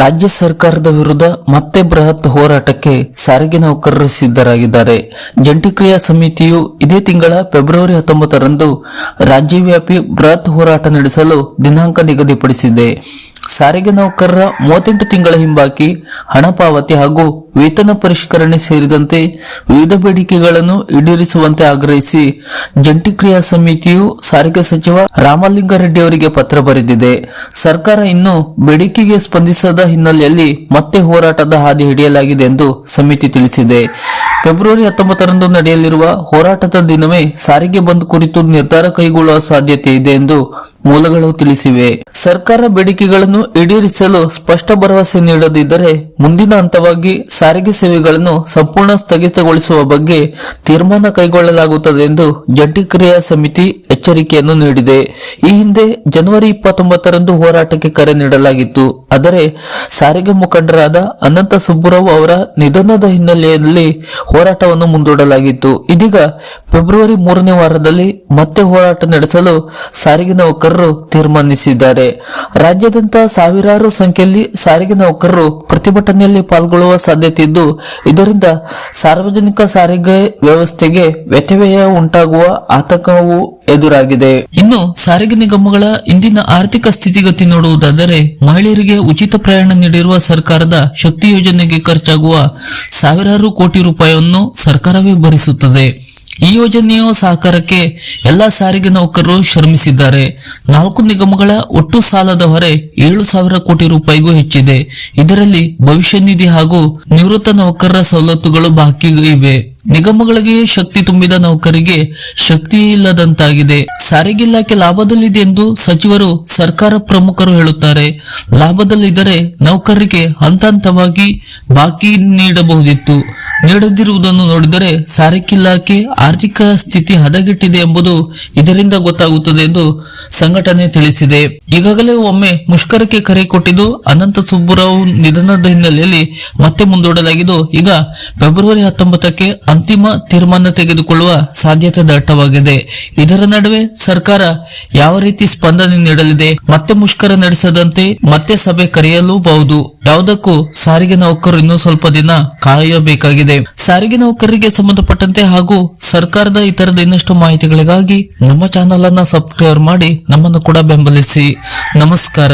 ರಾಜ್ಯ ಸರ್ಕಾರದ ವಿರುದ್ಧ ಮತ್ತೆ ಬೃಹತ್ ಹೋರಾಟಕ್ಕೆ ಸಾರಿಗೆ ನೌಕರರು ಸಿದ್ಧರಾಗಿದ್ದಾರೆ. ಜಂಟಿ ಕ್ರಿಯಾ ಸಮಿತಿಯು ಇದೇ ತಿಂಗಳ ಫೆಬ್ರವರಿ ಹತ್ತೊಂಬತ್ತರಂದು ರಾಜ್ಯವ್ಯಾಪಿ ಬೃಹತ್ ಹೋರಾಟ ನಡೆಸಲು ದಿನಾಂಕ ನಿಗದಿಪಡಿಸಿದೆ. ಸಾರಿಗೆ ನೌಕರರ ಮೂವತ್ತೆಂಟು ತಿಂಗಳ ಹಿಂಬಾಕಿ ಹಣ ಪಾವತಿ ಹಾಗೂ ವೇತನ ಪರಿಷ್ಕರಣೆ ಸೇರಿದಂತೆ ವಿವಿಧ ಬೇಡಿಕೆಗಳನ್ನು ಈಡೇರಿಸುವಂತೆ ಆಗ್ರಹಿಸಿ ಜಂಟಿ ಕ್ರಿಯಾ ಸಮಿತಿಯು ಸಾರಿಗೆ ಸಚಿವ ರಾಮಲಿಂಗಾರೆಡ್ಡಿ ಅವರಿಗೆ ಪತ್ರ ಬರೆದಿದೆ. ಸರ್ಕಾರ ಇನ್ನು ಬೇಡಿಕೆಗೆ ಸ್ಪಂದಿಸದ ಹಿನ್ನೆಲೆಯಲ್ಲಿ ಮತ್ತೆ ಹೋರಾಟದ ಹಾದಿ ಹಿಡಿಯಲಾಗಿದೆ ಎಂದು ಸಮಿತಿ ತಿಳಿಸಿದೆ. ಫೆಬ್ರವರಿ ಹತ್ತೊಂಬತ್ತರಂದು ನಡೆಯಲಿರುವ ಹೋರಾಟದ ದಿನವೇ ಸಾರಿಗೆ ಬಂದ್ ಕುರಿತು ನಿರ್ಧಾರ ಕೈಗೊಳ್ಳುವ ಸಾಧ್ಯತೆ ಇದೆ ಎಂದು ಮೂಲಗಳು ತಿಳಿಸಿವೆ. ಸರ್ಕಾರ ಬೇಡಿಕೆಗಳನ್ನು ಈಡೇರಿಸಲು ಸ್ಪಷ್ಟ ಭರವಸೆ ನೀಡದಿದ್ದರೆ ಮುಂದಿನ ಹಂತವಾಗಿ ಸಾರಿಗೆ ಸೇವೆಗಳನ್ನು ಸಂಪೂರ್ಣ ಸ್ಥಗಿತಗೊಳಿಸುವ ಬಗ್ಗೆ ತೀರ್ಮಾನ ಕೈಗೊಳ್ಳಲಾಗುತ್ತದೆ ಎಂದು ಜಂಟಿ ಕ್ರಿಯಾ ಸಮಿತಿ ಎಚ್ಚರಿಕೆಯನ್ನು ನೀಡಿದೆ. ಈ ಹಿಂದೆ ಜನವರಿ ಇಪ್ಪತ್ತೊಂಬತ್ತರಂದು ಹೋರಾಟಕ್ಕೆ ಕರೆ ನೀಡಲಾಗಿತ್ತು. ಆದರೆ ಸಾರಿಗೆ ಮುಖಂಡರಾದ ಅನಂತ ಸುಬ್ಬುರಾವ್ ಅವರ ನಿಧನದ ಹಿನ್ನೆಲೆಯಲ್ಲಿ ಹೋರಾಟವನ್ನು ಮುಂದೂಡಲಾಗಿತ್ತು. ಇದೀಗ ಫೆಬ್ರವರಿ ಮೂರನೇ ವಾರದಲ್ಲಿ ಮತ್ತೆ ಹೋರಾಟ ನಡೆಸಲು ಸಾರಿಗೆ ನೌಕರರು ತೀರ್ಮಾನಿಸಿದ್ದಾರೆ. ರಾಜ್ಯಾದ್ಯಂತ ಸಾವಿರಾರು ಸಂಖ್ಯೆಯಲ್ಲಿ ಸಾರಿಗೆ ನೌಕರರು ಪ್ರತಿಭಟನೆಯಲ್ಲಿ ಪಾಲ್ಗೊಳ್ಳುವ ಸಾಧ್ಯತೆ ಇದ್ದು, ಇದರಿಂದ ಸಾರ್ವಜನಿಕ ಸಾರಿಗೆ ವ್ಯವಸ್ಥೆಗೆ ವ್ಯತ್ಯಯ ಉಂಟಾಗುವ ಆತಂಕವೂ ಎದುರಾಗಿದೆ. ಇನ್ನು, ಸಾರಿಗೆ ನಿಗಮಗಳ ಇಂದಿನ ಆರ್ಥಿಕ ಸ್ಥಿತಿಗತಿ ನೋಡುವುದಾದರೆ, ಮಹಿಳೆಯರಿಗೆ ಉಚಿತ ಪ್ರಯಾಣ ನೀಡಿರುವ ಸರ್ಕಾರದ ಶಕ್ತಿ ಯೋಜನೆಗೆ ಖರ್ಚಾಗುವ ಸಾವಿರಾರು ಕೋಟಿ ರೂಪಾಯಿಯನ್ನು ಸರ್ಕಾರವೇ ಭರಿಸುತ್ತದೆ. ಈ ಯೋಜನೆಯ ಸಹಕಾರಕ್ಕೆ ಎಲ್ಲ ಸಾರಿಗೆ ನೌಕರರು ಶ್ರಮಿಸಿದ್ದಾರೆ. ನಾಲ್ಕು ನಿಗಮಗಳ ಒಟ್ಟು ಸಾಲದ ಹೊರೆ ಏಳು ಸಾವಿರ ಕೋಟಿ ರೂಪಾಯಿಗೂ ಹೆಚ್ಚಿದೆ. ಇದರಲ್ಲಿ ಭವಿಷ್ಯ ನಿಧಿ ಹಾಗೂ ನಿವೃತ್ತ ನೌಕರರ ಸವಲತ್ತುಗಳು ಬಾಕಿ ಇವೆ. ನಿಗಮಗಳಿಗೆ ಶಕ್ತಿ ತುಂಬಿದ ನೌಕರಿಗೆ ಶಕ್ತಿ ಇಲ್ಲದಂತಾಗಿದೆ. ಸಾರಿಗೆ ಇಲಾಖೆ ಲಾಭದಲ್ಲಿದೆ ಎಂದು ಸಚಿವರು ಸರ್ಕಾರ ಪ್ರಮುಖರು ಹೇಳುತ್ತಾರೆ. ಲಾಭದಲ್ಲಿದ್ದರೆ ನೌಕರರಿಗೆ ಹಂತ ಹಂತವಾಗಿ ಬಾಕಿ ನೀಡಬಹುದಿತ್ತು. ನೀಡದಿರುವುದನ್ನು ನೋಡಿದರೆ ಸಾರಿಗೆ ಇಲಾಖೆ ಆರ್ಥಿಕ ಸ್ಥಿತಿ ಹದಗೆಟ್ಟಿದೆ ಎಂಬುದು ಇದರಿಂದ ಗೊತ್ತಾಗುತ್ತದೆ ಎಂದು ಸಂಘಟನೆ ತಿಳಿಸಿದೆ. ಈಗಾಗಲೇ ಒಮ್ಮೆ ಮುಷ್ಕರಕ್ಕೆ ಕರೆ ಕೊಟ್ಟಿದ್ದು ಅನಂತ ಸುಬ್ಬುರಾವ್ ನಿಧನದ ಹಿನ್ನೆಲೆಯಲ್ಲಿ ಮತ್ತೆ ಮುಂದೂಡಲಾಗಿದ್ದು, ಈಗ ಫೆಬ್ರವರಿ ಹತ್ತೊಂಬತ್ತಕ್ಕೆ ಅಂತಿಮ ತೀರ್ಮಾನ ತೆಗೆದುಕೊಳ್ಳುವ ಸಾಧ್ಯತೆ ದಟ್ಟವಾಗಿದೆ. ಇದರ ನಡುವೆ ಸರ್ಕಾರ ಯಾವ ರೀತಿ ಸ್ಪಂದನೆ ನೀಡಲಿದೆ, ಮತ್ತೆ ಮುಷ್ಕರ ನಡೆಸದಂತೆ ಮತ್ತೆ ಸಭೆ ಕರೆಯಲೂಬಹುದು. ಯಾವುದಕ್ಕೂ ಸಾರಿಗೆ ನೌಕರರು ಇನ್ನೂ ಸ್ವಲ್ಪ ದಿನ ಕಾಯಬೇಕಾಗಿದೆ. ಸಾರಿಗೆ ನೌಕರರಿಗೆ ಸಂಬಂಧಪಟ್ಟಂತೆ ಹಾಗೂ ಸರ್ಕಾರದ ಇತರದ ಇನ್ನಷ್ಟು ಮಾಹಿತಿಗಳಿಗಾಗಿ ನಮ್ಮ ಚಾನೆಲ್ ಅನ್ನ ಸಬ್ಸ್ಕ್ರೈಬ್ ಮಾಡಿ ನಮ್ಮನ್ನು ಕೂಡ ಬೆಂಬಲಿಸಿ. ನಮಸ್ಕಾರ.